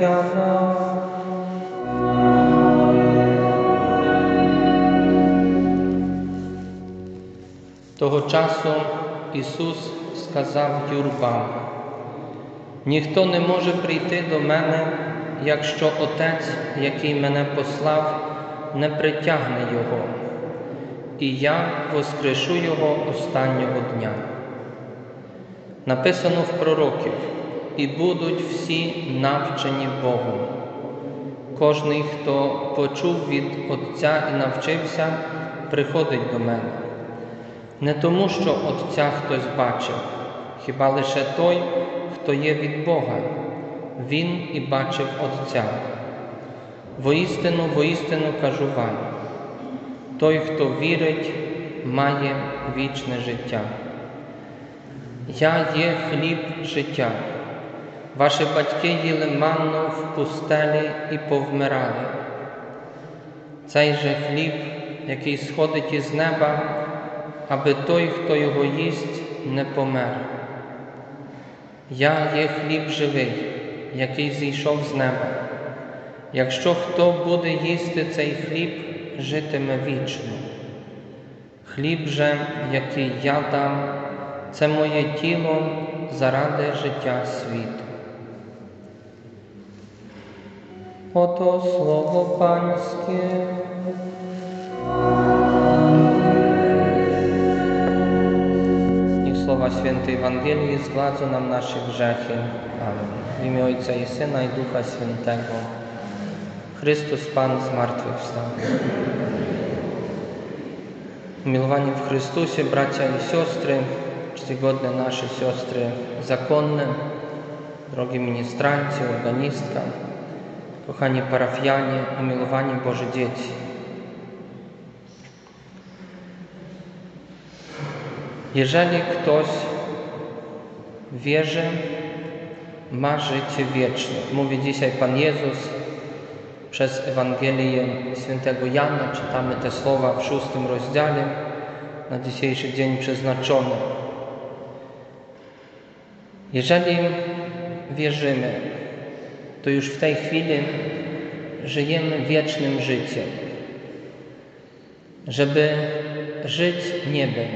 Jana. Того часу Ісус сказав юрбам, ніхто не може прийти до мене, якщо Отець, який мене послав, не притягне Його, і я воскрешу Його останнього дня. Написано в пророків, і будуть всі навчені Богом. Кожний, хто почув від Отця і навчився, приходить до мене. Не тому, що Отця хтось бачив, хіба лише той, хто є від Бога, Він і бачив Отця. Воістину, воістину кажу вам, той, хто вірить, має вічне життя. Я є хліб життя. Ваші батьки їли манну в пустелі і повмирали. Цей же хліб, який сходить із неба, аби той, хто його їсть, не помер. Я є хліб живий, який зійшов з неба. Якщо хто буде їсти цей хліб, житиме вічно. Хліб же, який я дам, це моє тіло заради життя світу. Oto słowo Pańskie. Niech słowa świętej Ewangelii zgładzą nam nasze grzechy. Amen. W imię Ojca i Syna i Ducha Świętego. Chrystus Pan zmartwychwstał. Umiłowani w Chrystusie, bracia i siostry, czcigodne nasze siostry zakonne, drogi ministranci, organistka, kochani parafianie, umilowani Boże dzieci. Jeżeli ktoś wierzy, ma życie wieczne. Mówi dzisiaj Pan Jezus przez Ewangelię Świętego Jana. Czytamy te słowa w szóstym rozdziale na dzisiejszy dzień przeznaczony. Jeżeli wierzymy, to już w tej chwili żyjemy wiecznym życiem. Żeby żyć niebem,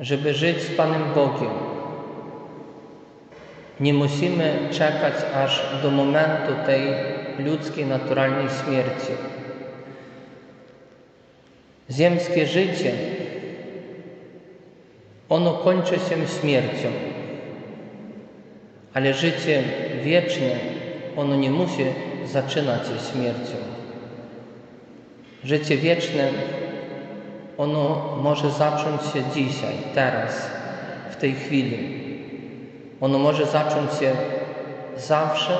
żeby żyć z Panem Bogiem. Nie musimy czekać aż do momentu tej ludzkiej, naturalnej śmierci. Ziemskie życie, ono kończy się śmiercią, ale życie wieczne, ono nie musi zaczynać się śmiercią. Życie wieczne ono może zacząć się dzisiaj, teraz, w tej chwili. Ono może zacząć się zawsze,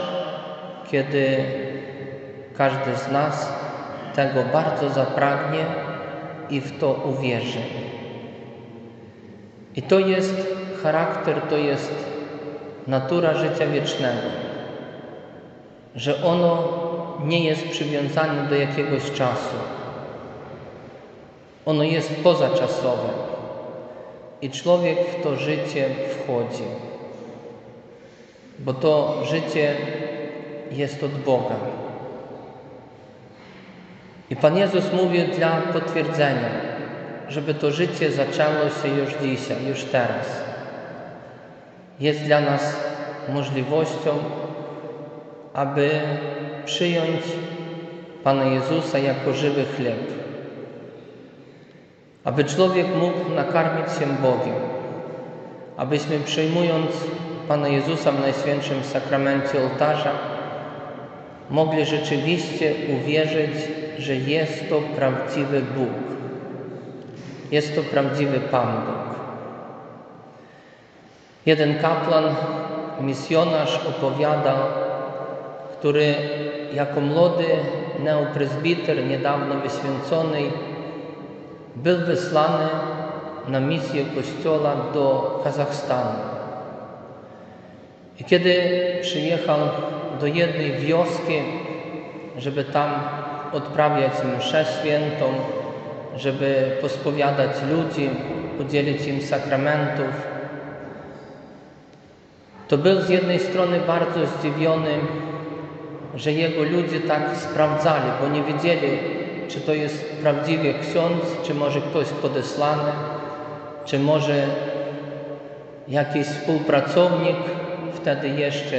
kiedy każdy z nas tego bardzo zapragnie i w to uwierzy. I to jest charakter, to jest natura życia wiecznego, że ono nie jest przywiązane do jakiegoś czasu ono jest pozaczasowe i człowiek w to życie wchodzi, bo to życie jest od Boga. I Pan Jezus mówi dla potwierdzenia, żeby to życie zaczęło się już dzisiaj, już teraz. Jest dla nas możliwością, aby przyjąć Pana Jezusa jako żywy chleb. Aby człowiek mógł nakarmić się Bogiem, abyśmy przyjmując Pana Jezusa w Najświętszym Sakramencie ołtarza, mogli rzeczywiście uwierzyć, że jest to prawdziwy Bóg, jest to prawdziwy Pan Bóg. Jeden kaplan, misjonarz opowiadał, który jako młody neoprezbiter, niedawno wyświęcony, był wysłany na misję Kościoła do Kazachstanu. I kiedy przyjechał do jednej wioski, żeby tam odprawiać mszę świętą, żeby pospowiadać ludzi, udzielić im sakramentów, to był z jednej strony bardzo zdziwiony, że jego ludzie tak sprawdzali, bo nie wiedzieli, czy to jest prawdziwie ksiądz, czy może ktoś podesłany, czy może jakiś współpracownik wtedy jeszcze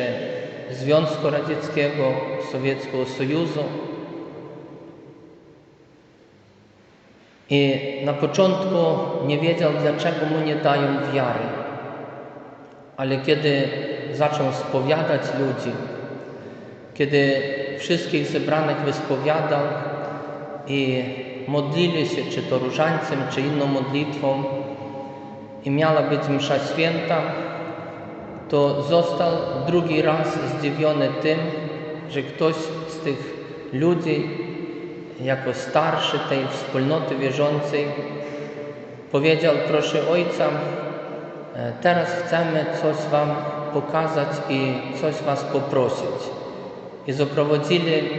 Związku Radzieckiego, Sowieckiego Sojuzu. I na początku nie wiedział, dlaczego mu nie dają wiary. Ale kiedy zaczął spowiadać ludzi, kiedy wszystkich zebranych wyspowiadał i modlili się, czy to różańcem, czy inną modlitwą, i miała być msza święta, to został drugi raz zdziwiony tym, że ktoś z tych ludzi, jako starszy tej wspólnoty wierzącej, powiedział: Proszę ojca, teraz chcemy coś Wam pokazać i coś Was poprosić. I zaprowadzili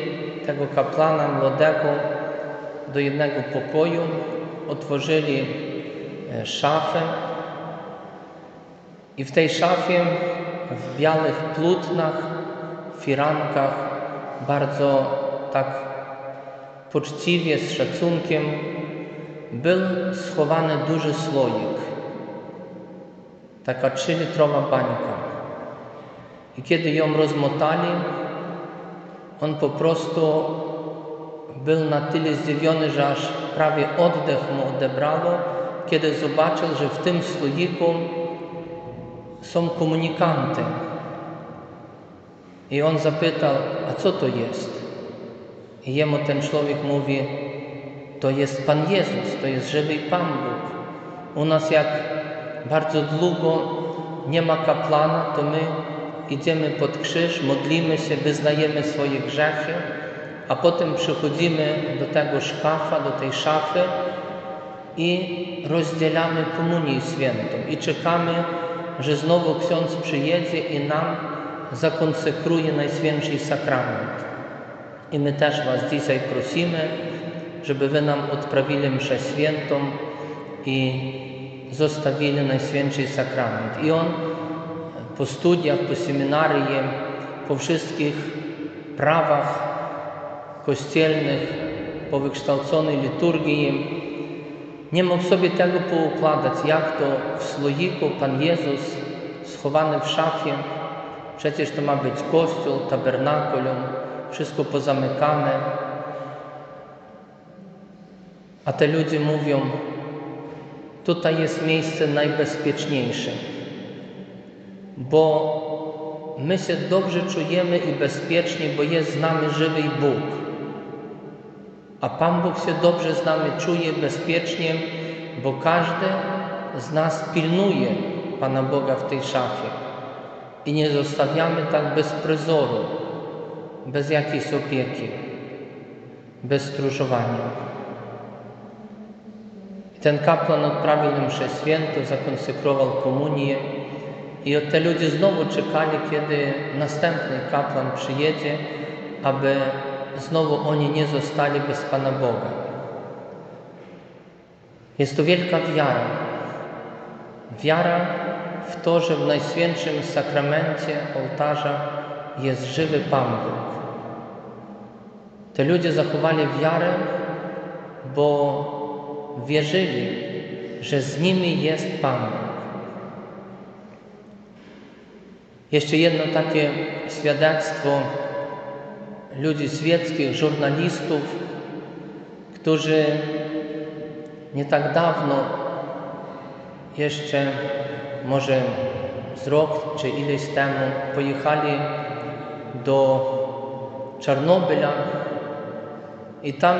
tego kaplana młodego do jednego pokoju, otworzyli e, szafę i w tej szafie w białych plutnach, firankach, bardzo tak poczciwie, z szacunkiem, był schowany duży słoik, taka trzylitrowa bańka. I kiedy ją rozmotali, on po prostu był na tyle zdziwiony, że aż prawie oddech mu odebrało, kiedy zobaczył, że w tym słoiku są komunikanty. I on zapytał, a co to jest? I jemu ten człowiek mówi, to jest Pan Jezus, to jest żywy Pan Bóg. U nas jak bardzo długo nie ma kaplana, to my idziemy pod krzyż, modlimy się, wyznajemy swoje grzechy, a potem przychodzimy do tego szkafa, do tej szafy i rozdzielamy komunię świętą i czekamy, że znowu ksiądz przyjedzie i nam zakonsekruje Najświętszy Sakrament. I my też Was dzisiaj prosimy, żeby Wy nam odprawili mszę świętą i zostawili Najświętszy Sakrament. I on po studiach, po seminarii, po wszystkich prawach kościelnych, po wykształconej liturgii, nie mógł sobie tego poukładać, jak to w słoiku Pan Jezus schowany w szafie, przecież to ma być kościół, tabernakulum, wszystko pozamykane. A te ludzie mówią, tutaj jest miejsce najbezpieczniejsze, bo my się dobrze czujemy i bezpiecznie, bo jest z nami żywy Bóg. A Pan Bóg się dobrze z nami czuje bezpiecznie, bo każdy z nas pilnuje Pana Boga w tej szafie. I nie zostawiamy tak bez prezoru, bez jakiejś opieki, bez stróżowania. Ten kapłan odprawił mszę świętą, zakonsekrował komunię i te ludzie znowu czekali, kiedy następny kapłan przyjedzie, aby znowu oni nie zostali bez Pana Boga. Jest to wielka wiara. Wiara w to, że w Najświętszym Sakramencie ołtarza jest żywy Pan Bóg. Te ludzie zachowali wiarę, bo wierzyli, że z nimi jest Pan. Jeszcze jedno takie świadectwo ludzi świeckich, żurnalistów, którzy nie tak dawno, jeszcze może z rok czy ileś temu, pojechali do Czarnobyla i tam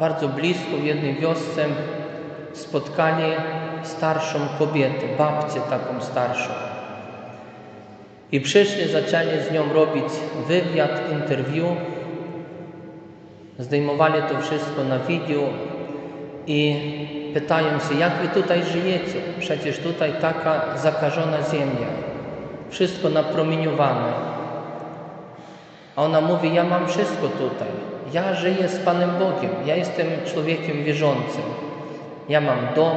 bardzo blisko w jednej wiosce spotkali starszą kobietę, babcię taką starszą. I przyszli, zaczęli z nią robić wywiad, interwiu. Zdejmowali to wszystko na wideo i pytają się, jak wy tutaj żyjecie? Przecież tutaj taka zakażona ziemia, wszystko napromieniowane. A ona mówi, ja mam wszystko tutaj. Ja żyję z Panem Bogiem. Ja jestem człowiekiem wierzącym. Ja mam dom,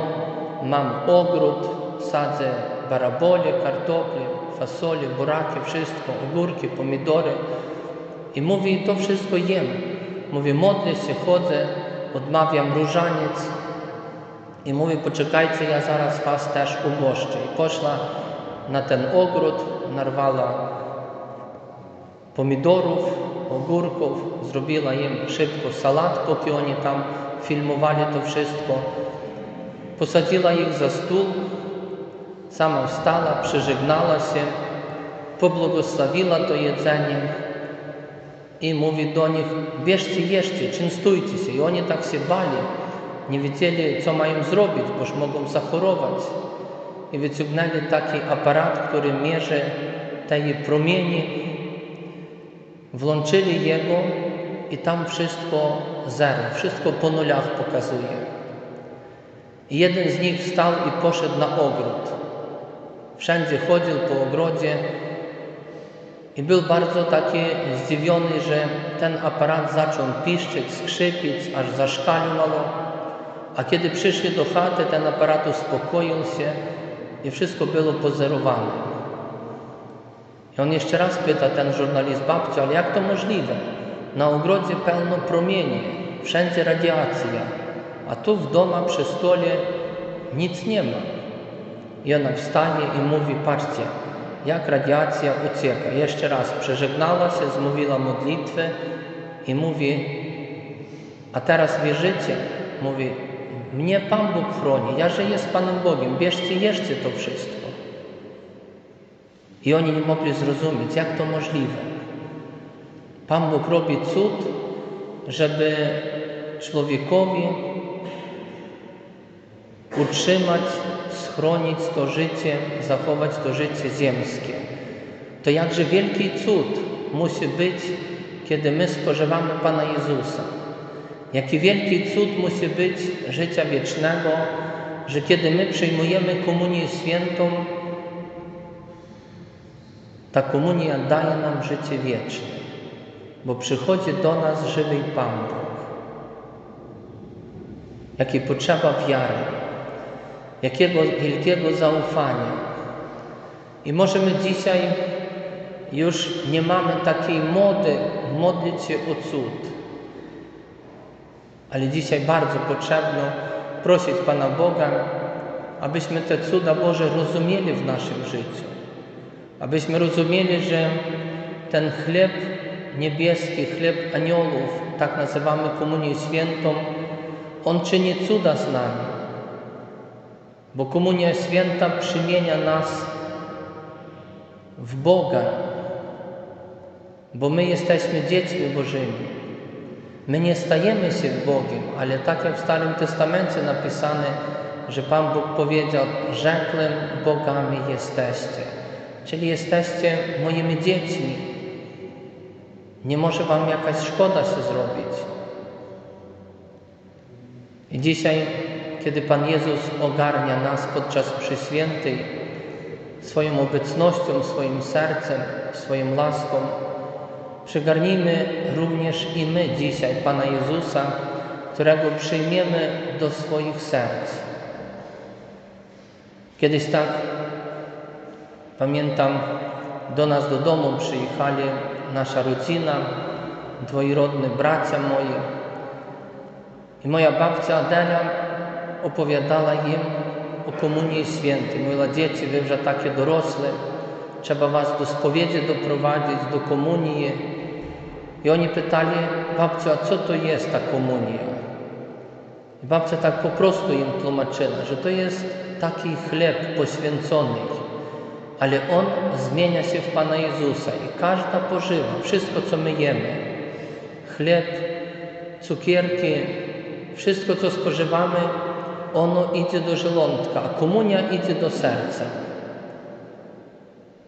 mam ogród, sadzę barabole, kartofle, fasole, buraki, wszystko, ogórki, pomidory. I mówi, to wszystko jem. Mówi, modlę się, chodzę, odmawiam różaniec. I mówi, poczekajcie, ja zaraz was też ugoszczę. I poszła na ten ogród, narwała pomidorów, ogórków, zrobiła im szybko salat, póki oni tam filmowali to wszystko. Posadziła ich za stół, sama wstała, przeżegnała się, pobłogosławiła to jedzenie i mówi do nich, bierzcie, jeszcie, częstujcie się. I oni tak się bali, nie wiedzieli, co mają zrobić, boż mogą zachorować. I wyciągnęli taki aparat, który mierzy te promienie włączyli jego i tam wszystko zero, wszystko po nulach pokazuje. I jeden z nich wstał i poszedł na ogród. Wszędzie chodził po ogrodzie i był bardzo taki zdziwiony, że ten aparat zaczął piszczeć, skrzypić, aż zaszkalił mało. A kiedy przyszli do chaty, ten aparat uspokoił się i wszystko było pozerowane. I on jeszcze raz pyta ten żurnalist babciu, ale jak to możliwe? Na ogrodzie pełno promieni, wszędzie radiacja, a tu w domu przy stole nic nie ma. I ona wstaje i mówi, patrzcie, jak radiacja ucieka. Jeszcze raz przeżegnała się, zmówiła modlitwę i mówi, a teraz wierzycie? Mówi, mnie Pan Bóg chroni, ja żyję z Panem Bogiem, bierzcie, jeszcze to wszystko. I oni nie mogli zrozumieć, jak to możliwe. Pan Bóg robi cud, żeby człowiekowi utrzymać, schronić to życie, zachować to życie ziemskie. To jakże wielki cud musi być, kiedy my spożywamy Pana Jezusa. Jaki wielki cud musi być życia wiecznego, że kiedy my przyjmujemy komunię świętą, ta komunia daje nam życie wieczne, bo przychodzi do nas żywy Pan Bóg. Jakie potrzeba wiary, jakiego wielkiego zaufania. I możemy dzisiaj już nie mamy takiej mody modlić się o cud. Ale dzisiaj bardzo potrzebno prosić Pana Boga, abyśmy te cuda Boże rozumieli w naszym życiu abyśmy rozumieli, że ten chleb niebieski, chleb aniołów, tak nazywamy Komunię Świętą, on czyni cuda z nami. Bo Komunia Święta przymienia nas w Boga, bo my jesteśmy dziećmi Bożymi. My nie stajemy się Bogiem, ale tak jak w Starym Testamencie napisane, że Pan Bóg powiedział, rzeklem bogami jesteście czyli jesteście moimi dziećmi. Nie może Wam jakaś szkoda się zrobić. I dzisiaj, kiedy Pan Jezus ogarnia nas podczas mszy świętej swoją obecnością, swoim sercem, swoją laską, przygarnijmy również i my dzisiaj Pana Jezusa, którego przyjmiemy do swoich serc. Kiedyś tak Pamiętam, do nas do domu przyjechali nasza rodzina, dwoirodni bracia moi. I moja babcia Adelia opowiadała im o Komunii Świętej. Mówiła, dzieci, wy już takie dorosłe, trzeba was do spowiedzi doprowadzić, do komunii. I oni pytali, babciu, a co to jest ta komunia? I babcia tak po prostu im tłumaczyła, że to jest taki chleb poświęcony, ale On zmienia się w Pana Jezusa i każda pożywa, wszystko co my jemy, chleb, cukierki, wszystko co spożywamy, ono idzie do żołądka, a komunia idzie do serca.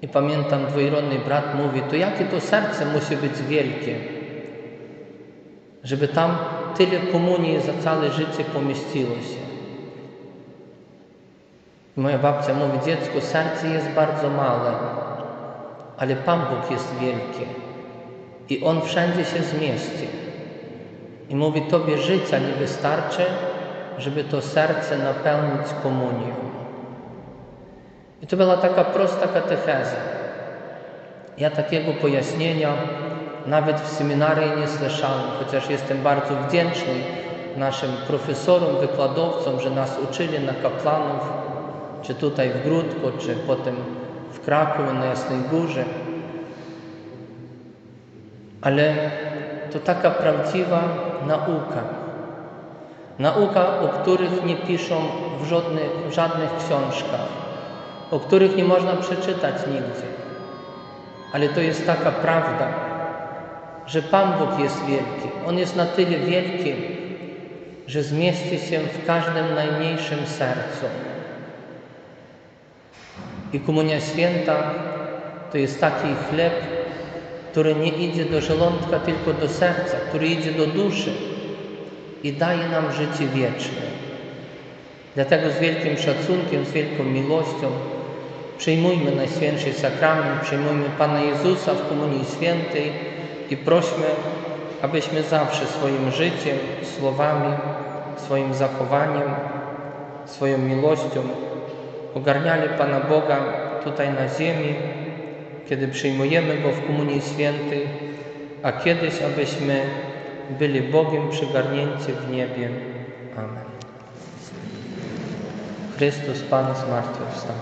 I pamiętam, dwoirodny brat mówi, to jakie to serce musi być wielkie, żeby tam tyle komunii za całe życie pomieściło się. Moja babcia mówi, dziecko, serce jest bardzo małe, ale Pan Bóg jest wielki i On wszędzie się zmieści. I mówi, Tobie życia nie wystarczy, żeby to serce napełnić komunią. I to była taka prosta katecheza. Ja takiego pojaśnienia nawet w seminarii nie słyszałem, chociaż jestem bardzo wdzięczny naszym profesorom, wykładowcom, że nas uczyli na kaplanów, czy tutaj w Grudku, czy potem w Krakowie, na Jasnej Górze. Ale to taka prawdziwa nauka. Nauka, o których nie piszą w żadnych, w żadnych książkach, o których nie można przeczytać nigdzie. Ale to jest taka prawda, że Pan Bóg jest wielki. On jest na tyle wielki, że zmieści się w każdym najmniejszym sercu. I Komunia Święta to jest taki chleb, który nie idzie do żołądka, tylko do serca, który idzie do duszy i daje nam życie wieczne. Dlatego z wielkim szacunkiem, z wielką miłością przyjmujmy Najświętszy Sakrament, przyjmujmy Pana Jezusa w Komunii Świętej i prośmy, abyśmy zawsze swoim życiem, słowami, swoim zachowaniem, swoją miłością ogarniali Pana Boga tutaj na ziemi, kiedy przyjmujemy Go w Komunii Świętej, a kiedyś, abyśmy byli Bogiem przygarnięci w niebie. Amen. Chrystus Pan zmartwychwstał.